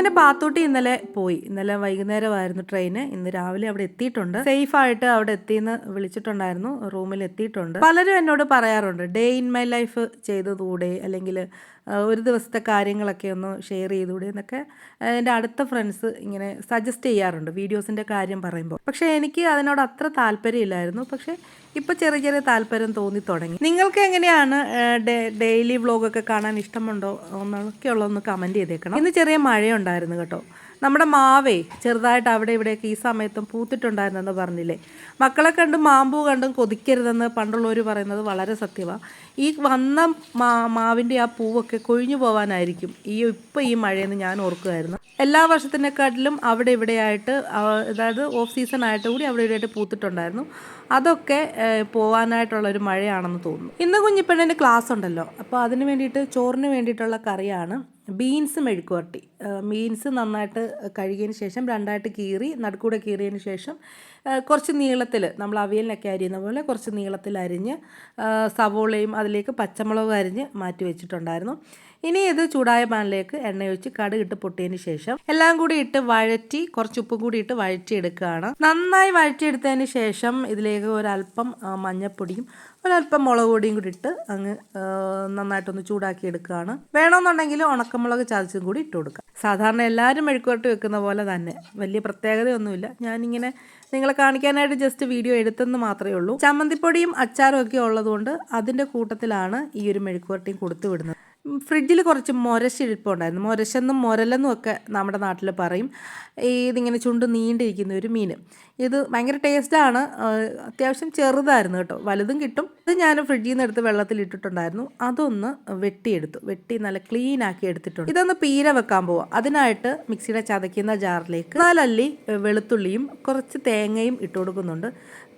അങ്ങനെ പാത്തോട്ടി ഇന്നലെ പോയി. ഇന്നലെ വൈകുന്നേരമായിരുന്നു ട്രെയിന് ഇന്ന് രാവിലെ അവിടെ എത്തിയിട്ടുണ്ട്. സേഫ് ആയിട്ട് അവിടെ എത്തിയെന്ന് വിളിച്ചിട്ടുണ്ടായിരുന്നു. റൂമിൽ എത്തിയിട്ടുണ്ട്. പലരും എന്നോട് പറയാറുണ്ട് ഡേ ഇൻ മൈ ലൈഫ് ചെയ്തതുകൂടെ അല്ലെങ്കിൽ ഒരു ദിവസത്തെ കാര്യങ്ങളൊക്കെ ഒന്ന് ഷെയർ ചെയ്തുകൂടെ എന്നൊക്കെ എന്റെ അടുത്ത ഫ്രണ്ട്സ് ഇങ്ങനെ സജസ്റ്റ് ചെയ്യാറുണ്ട് വീഡിയോസിന്റെ കാര്യം പറയുമ്പോൾ. പക്ഷേ എനിക്ക് അതിനോട് അത്ര താല്പര്യമില്ലായിരുന്നു. പക്ഷേ ഇപ്പോൾ ചെറിയ ചെറിയ താല്പര്യം തോന്നി തുടങ്ങി. നിങ്ങൾക്ക് എങ്ങനെയാണ് ഡെയിലി വ്ളോഗൊക്കെ കാണാൻ ഇഷ്ടമുണ്ടോ? എന്നൊക്കെയുള്ളതൊന്ന് കമന്റ് ചെയ്തേക്കണം. ഇന്ന് ചെറിയ മഴയുണ്ടായിരുന്നു കേട്ടോ. നമ്മുടെ മാവേ ചെറുതായിട്ട് അവിടെ ഇവിടെയൊക്കെ ഈ സമയത്തും പൂത്തിട്ടുണ്ടായിരുന്നെന്ന് പറഞ്ഞില്ലേ. മക്കളെ കണ്ടും മാമ്പൂ കണ്ടും കൊതിക്കരുതെന്ന് പണ്ടുള്ളവർ പറയുന്നത് വളരെ സത്യമാണ് ഈ വന്ന മാ മാവിന്റെ ആ പൂവൊക്കെ കൊഴിഞ്ഞു പോകാനായിരിക്കും ഈ ഇപ്പം ഈ മഴയെന്ന് ഞാൻ ഓർക്കുമായിരുന്നു എല്ലാ വർഷത്തിനെക്കാട്ടിലും അവിടെ ഇവിടെയായിട്ട് അതായത് ഓഫ് സീസൺ ആയിട്ട് കൂടി അവിടെ ഇവിടെയായിട്ട് പൂത്തിട്ടുണ്ടായിരുന്നു. അതൊക്കെ പോകാനായിട്ടുള്ള ഒരു മഴയാണെന്ന് തോന്നുന്നു. ഇന്ന് കുഞ്ഞിപ്പെണ്ണിന് ക്ലാസ് ഉണ്ടല്ലോ അപ്പോൾ അതിന് വേണ്ടിയിട്ട് ചോറിന് വേണ്ടിയിട്ടുള്ള കറിയാണ്. ബീൻസ് മെഴുക്കുവരട്ടി ബീൻസ് നന്നായിട്ട് കഴുകിയതിന് ശേഷം രണ്ടായിട്ട് കീറി നടുക്കൂടെ കീറിയതിന് ശേഷം കുറച്ച് നീളത്തിൽ നമ്മൾ അവിയലിനൊക്കെ അരിയുന്ന പോലെ കുറച്ച് നീളത്തിൽ അരിഞ്ഞ് സവോളയും അതിലേക്ക് പച്ചമുളകും അരിഞ്ഞ് മാറ്റി വെച്ചിട്ടുണ്ടായിരുന്നു. ഇനി ഇത് ചൂടായ പാനിലേക്ക് എണ്ണ ഒഴിച്ച് കടുകിട്ട് പൊട്ടിയതിന് ശേഷം എല്ലാം കൂടി ഇട്ട് വഴറ്റി കുറച്ച് ഉപ്പും കൂടി ഇട്ട് വഴറ്റിയെടുക്കുകയാണ്. നന്നായി വഴറ്റിയെടുത്തതിന് ശേഷം ഇതിലേക്ക് ഒരല്പം മഞ്ഞപ്പൊടിയും ഒരല്പം മുളക് പൊടിയും കൂടി ഇട്ട് അങ്ങ് നന്നായിട്ടൊന്ന് ചൂടാക്കി എടുക്കുകയാണ് വേണമെന്നുണ്ടെങ്കിൽ ഉണക്കമുളക് ചതച്ചും കൂടി ഇട്ട് കൊടുക്കുക സാധാരണ എല്ലാവരും മെഴുക്കുവരട്ടി വെക്കുന്ന പോലെ തന്നെ. വലിയ പ്രത്യേകതയൊന്നുമില്ല. ഞാനിങ്ങനെ നിങ്ങളെ കാണിക്കാനായിട്ട് ജസ്റ്റ് വീഡിയോ എടുത്തെന്ന് മാത്രമേ ഉള്ളൂ. ചമ്മന്തിപ്പൊടിയും അച്ചാറും ഒക്കെ ഉള്ളതുകൊണ്ട് അതിന്റെ കൂട്ടത്തിലാണ് ഈ ഒരു മെഴുക്കുവരട്ടിയും കൊടുത്തു വിടുന്നത്. ഫ്രിഡ്ജിൽ കുറച്ച് മുരശിരിപ്പുണ്ടായിരുന്നു. മുരശെന്നും മുരലെന്നും ഒക്കെ നമ്മുടെ നാട്ടിൽ പറയും. ഈ ഇതിങ്ങനെ ചുണ്ട് നീണ്ടിരിക്കുന്ന ഒരു മീൻ. ഇത് ഭയങ്കര ടേസ്റ്റാണ് അത്യാവശ്യം ചെറുതായിരുന്നു കേട്ടോ. വലുതും കിട്ടും. ഇത് ഞാൻ ഫ്രിഡ്ജിൽ നിന്ന് എടുത്ത് വെള്ളത്തിൽ ഇട്ടിട്ടുണ്ടായിരുന്നു. അതൊന്ന് വെട്ടിയെടുത്തു. വെട്ടി നല്ല ക്ലീൻ ആക്കി എടുത്തിട്ടുണ്ട്. ഇതൊന്ന് പീര വെക്കാൻ പോവാം. അതിനായിട്ട് മിക്സിയുടെ ചതയ്ക്കുന്ന ജാറിലേക്ക് നാലല്ലി വെളുത്തുള്ളിയും കുറച്ച് തേങ്ങയും ഇട്ട് കൊടുക്കുന്നുണ്ട്.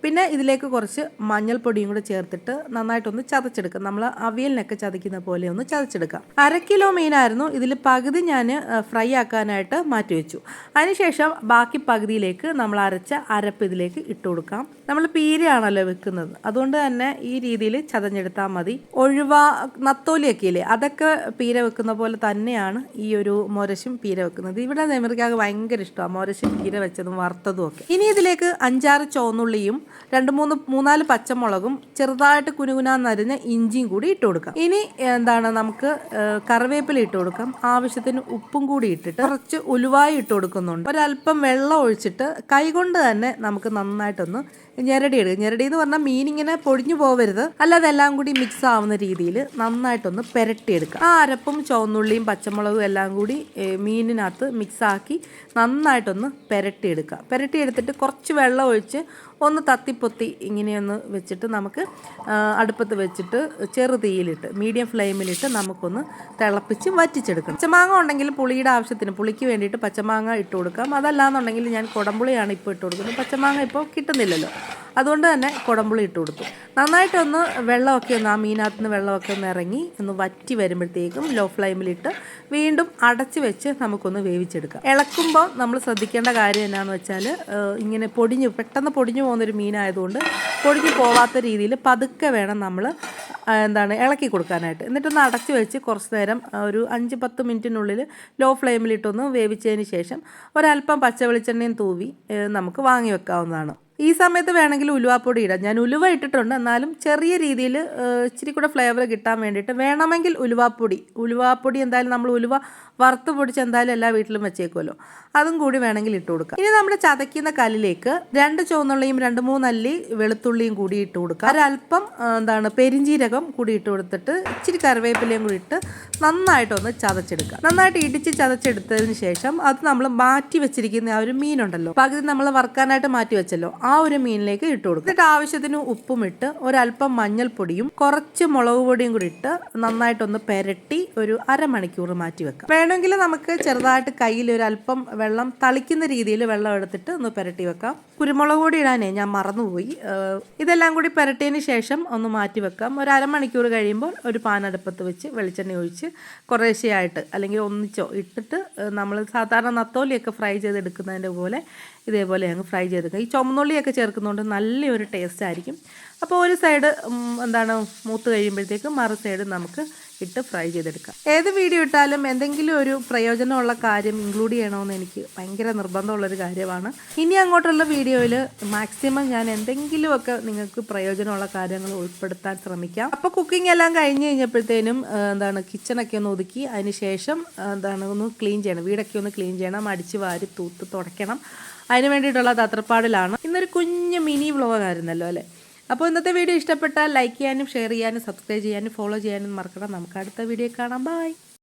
പിന്നെ ഇതിലേക്ക് കുറച്ച് മഞ്ഞൾപ്പൊടിയും കൂടെ ചേർത്തിട്ട് നന്നായിട്ടൊന്ന് ചതച്ചെടുക്കാം. നമ്മൾ അവിയലിനൊക്കെ ചതയ്ക്കുന്ന പോലെ ഒന്ന് ചതച്ചെടുക്കാം. അര കിലോ മീനായിരുന്നു. ഇതിൽ പകുതി ഞാൻ ഫ്രൈ ആക്കാനായിട്ട് മാറ്റി വെച്ചു. അതിനുശേഷം ബാക്കി പകുതിയിലേക്ക് നമ്മൾ അരച്ച അരപ്പ് ഇതിലേക്ക് ഇട്ട് കൊടുക്കാം. നമ്മൾ പീരയാണല്ലോ വെക്കുന്നത്. അതുകൊണ്ട് തന്നെ ഈ രീതിയിൽ ചതഞ്ഞെടുത്താൽ മതി. ഒഴിവാ നത്തോലിയൊക്കെ ഇല്ലേ? അതൊക്കെ പീര വെക്കുന്ന പോലെ തന്നെയാണ് ഈ ഒരു മൊരശും പീര വെക്കുന്നത്. ഇവിടെ നെമിറിക്കാകെ ഭയങ്കര ഇഷ്ടമാണ് മൊരശും പീര വെച്ചതും വറുത്തതും ഒക്കെ. ഇനി ഇതിലേക്ക് അഞ്ചാറ് ചുവന്നുള്ളിയും രണ്ട് മൂന്ന് മൂന്നാൽ പച്ചമുളകും ചെറുതായിട്ട് കുനുകുനാന്നരിഞ്ഞ ഇഞ്ചിയും കൂടി ഇട്ട് കൊടുക്കാം. ഇനി എന്താണ് നമുക്ക് കറിവേപ്പില ഇട്ട് കൊടുക്കാം. ആവശ്യത്തിന് ഉപ്പും കൂടി ഇട്ടിട്ട് കുറച്ച് ഉലുവായി ഇട്ട് കൊടുക്കുന്നുണ്ട്. ഒരല്പം വെള്ളം ഒഴിച്ചിട്ട് കൈകൊണ്ട് തന്നെ നമുക്ക് നന്നായിട്ടൊന്ന് ഞെരടി എടുക്കുക ഞെരടി എന്ന് പറഞ്ഞാൽ മീൻ ഇങ്ങനെ പൊടിഞ്ഞു പോവരുത്. അല്ലാതെ എല്ലാം കൂടി മിക്സ് ആവുന്ന രീതിയിൽ നന്നായിട്ടൊന്ന് പെരട്ടിയെടുക്കുക ആ അരപ്പും ചുവന്നുള്ളിയും പച്ചമുളകും എല്ലാം കൂടി മീനിനകത്ത് മിക്സാക്കി നന്നായിട്ടൊന്ന് പെരട്ടിയെടുക്കുക പെരട്ടിയെടുത്തിട്ട് കുറച്ച് വെള്ളം ഒഴിച്ച് ഒന്ന് തത്തിപ്പൊത്തി ഇങ്ങനെയൊന്ന് വെച്ചിട്ട് നമുക്ക് അടുപ്പത്ത് വെച്ചിട്ട് ചെറു തീയിലിട്ട് മീഡിയം ഫ്ലെയിമിലിട്ട് നമുക്കൊന്ന് തിളപ്പിച്ച് വറ്റിച്ചെടുക്കണം. പച്ചമാങ്ങ ഉണ്ടെങ്കിൽ പുളിയുടെ ആവശ്യത്തിന് പുളിക്ക് വേണ്ടിയിട്ട് പച്ചമാങ്ങ ഇട്ട് കൊടുക്കാം. അതല്ലാന്നുണ്ടെങ്കിൽ ഞാൻ കുടംപുളിയാണ് ഇപ്പോൾ ഇട്ട് കൊടുക്കുന്നത്. പച്ചമാങ്ങ ഇപ്പോൾ കിട്ടുന്നില്ലല്ലോ. അതുകൊണ്ട് തന്നെ കുടംപുളി ഇട്ട് കൊടുത്തു. നന്നായിട്ടൊന്ന് വെള്ളമൊക്കെ ഒന്ന് ആ മീനകത്ത് നിന്ന് വെള്ളമൊക്കെ ഒന്ന് ഇറങ്ങി ഒന്ന് വറ്റി വരുമ്പോഴത്തേക്കും ലോ ഫ്ലെയിമിലിട്ട് വീണ്ടും അടച്ച് വെച്ച് നമുക്കൊന്ന് വേവിച്ചെടുക്കാം. ഇളക്കുമ്പോൾ നമ്മൾ ശ്രദ്ധിക്കേണ്ട കാര്യം എന്നാന്ന് വെച്ചാൽ ഇങ്ങനെ പൊടിഞ്ഞു പെട്ടെന്ന് പൊടിഞ്ഞു പോകുന്നൊരു മീനായതുകൊണ്ട് പൊടിഞ്ഞു പോവാത്ത രീതിയിൽ പതുക്കെ വേണം നമ്മൾ എന്താണ് ഇളക്കി കൊടുക്കാനായിട്ട്. എന്നിട്ടൊന്ന് അടച്ച് വെച്ച് കുറച്ച് നേരം ഒരു അഞ്ച് പത്ത് മിനിറ്റിനുള്ളിൽ ലോ ഫ്ലെയിമിലിട്ടൊന്ന് വേവിച്ചതിന് ശേഷം ഒരല്പം പച്ച വെളിച്ചെണ്ണയും തൂവി നമുക്ക് വാങ്ങി വെക്കാവുന്നതാണ്. ഈ സമയത്ത് വേണമെങ്കിൽ ഉലുവാപ്പൊടി ഇടാം. ഞാൻ ഉലുവ ഇട്ടിട്ടുണ്ട്. എന്നാലും ചെറിയ രീതിയിൽ ഇച്ചിരി കൂടെ ഫ്ലേവർ കിട്ടാൻ വേണ്ടിയിട്ട് വേണമെങ്കിൽ ഉലുവാപ്പൊടി. ഉലുവാപ്പൊടി എന്തായാലും നമ്മൾ ഉലുവ വറുത്ത് പൊടിച്ച് എന്തായാലും എല്ലാ വീട്ടിലും വെച്ചേക്കുമല്ലോ അതും കൂടി വേണമെങ്കിൽ ഇട്ട് കൊടുക്കാം. ഇനി നമ്മുടെ ചതയ്ക്കുന്ന കല്ലിലേക്ക് രണ്ട് ചുവന്നുള്ളിയും രണ്ട് മൂന്നല്ലി വെളുത്തുള്ളിയും കൂടി ഇട്ട് കൊടുക്കുക ഒരല്പം എന്താണ് പെരിഞ്ചീരകം കൂടി ഇട്ട് കൊടുത്തിട്ട് ഇച്ചിരി കറിവേപ്പിലയും കൂടി ഇട്ട് നന്നായിട്ടൊന്ന് ചതച്ചെടുക്കുക നന്നായിട്ട് ഇടിച്ച് ചതച്ചെടുത്തതിന് ശേഷം അത് നമ്മൾ മാറ്റി വെച്ചിരിക്കുന്ന ആ ഒരു മീനുണ്ടല്ലോ. പകുതി നമ്മൾ വറുക്കാനായിട്ട് മാറ്റി വെച്ചല്ലോ. ഒരു മീനിലേക്ക് ഇട്ട് കൊടുക്കും എന്നിട്ട് ആവശ്യത്തിന് ഉപ്പും ഇട്ട് ഒരല്പം മഞ്ഞൾപ്പൊടിയും കുറച്ച് മുളക് പൊടിയും കൂടി ഇട്ട് നന്നായിട്ടൊന്ന് പെരട്ടി ഒരു അരമണിക്കൂർ മാറ്റി വെക്കാം വേണമെങ്കിൽ നമുക്ക് ചെറുതായിട്ട് കയ്യിൽ ഒരു അല്പം വെള്ളം തളിക്കുന്ന രീതിയിൽ വെള്ളം എടുത്തിട്ട് ഒന്ന് പെരട്ടി വെക്കാം. കുരുമുളക് പൊടി ഇടാനേ ഞാൻ മറന്നുപോയി. ഇതെല്ലാം കൂടി പെരട്ടിയതിന് ശേഷം ഒന്ന് മാറ്റി വെക്കാം. ഒരു അരമണിക്കൂർ കഴിയുമ്പോൾ ഒരു പാനടുപ്പത്ത് വെച്ച് വെളിച്ചെണ്ണ ഒഴിച്ച് കുറേശ്ശെയായിട്ട് അല്ലെങ്കിൽ ഒന്നിച്ചോ ഇട്ടിട്ട് നമ്മൾ സാധാരണ നത്തോലിയൊക്കെ ഫ്രൈ ചെയ്തെടുക്കുന്നതിന്റെ പോലെ ഇതേപോലെ അങ്ങ് ഫ്രൈ ചെയ്തെടുക്കാം ഈ ചുമന്നുള്ളിയൊക്കെ ചേർക്കുന്നതുകൊണ്ട് നല്ലൊരു ടേസ്റ്റ് ആയിരിക്കും. അപ്പോൾ ഒരു സൈഡ് എന്താണ് മൂത്ത് കഴിയുമ്പോഴത്തേക്കും മറു സൈഡ് നമുക്ക് ഇട്ട് ഫ്രൈ ചെയ്തെടുക്കാം. ഏത് വീഡിയോ ഇട്ടാലും എന്തെങ്കിലും ഒരു പ്രയോജനമുള്ള കാര്യം ഇൻക്ലൂഡ് ചെയ്യണമെന്ന് എനിക്ക് ഭയങ്കര നിർബന്ധമുള്ളൊരു കാര്യമാണ്. ഇനി അങ്ങോട്ടുള്ള വീഡിയോയിൽ മാക്സിമം ഞാൻ എന്തെങ്കിലുമൊക്കെ നിങ്ങൾക്ക് പ്രയോജനമുള്ള കാര്യങ്ങൾ ഉൾപ്പെടുത്താൻ ശ്രമിക്കാം. അപ്പോൾ കുക്കിംഗ് എല്ലാം കഴിഞ്ഞ് കഴിഞ്ഞപ്പോഴത്തേനും എന്താണ് കിച്ചണൊക്കെ ഒന്ന് ഒതുക്കി അതിന് ശേഷം എന്താണ് ഒന്ന് ക്ലീൻ ചെയ്യണം. വീടൊക്കെ ഒന്ന് ക്ലീൻ ചെയ്യണം. അടിച്ച് വാരി തൂത്ത് തുടയ്ക്കണം. അതിന് വേണ്ടിയിട്ടുള്ള തത്രപ്പാടിലാണ്. ഇന്നൊരു കുഞ്ഞു മിനി വ്ലോഗ് ആയിരുന്നല്ലോ അല്ലേ? അപ്പോൾ ഇന്നത്തെ വീഡിയോ ഇഷ്ടപ്പെട്ടാൽ ലൈക്ക് ചെയ്യാനും ഷെയർ ചെയ്യാനും സബ്സ്ക്രൈബ് ചെയ്യാനും ഫോളോ ചെയ്യാനും മറക്കണം നമുക്ക് അടുത്ത വീഡിയോ കാണാം. ബൈ.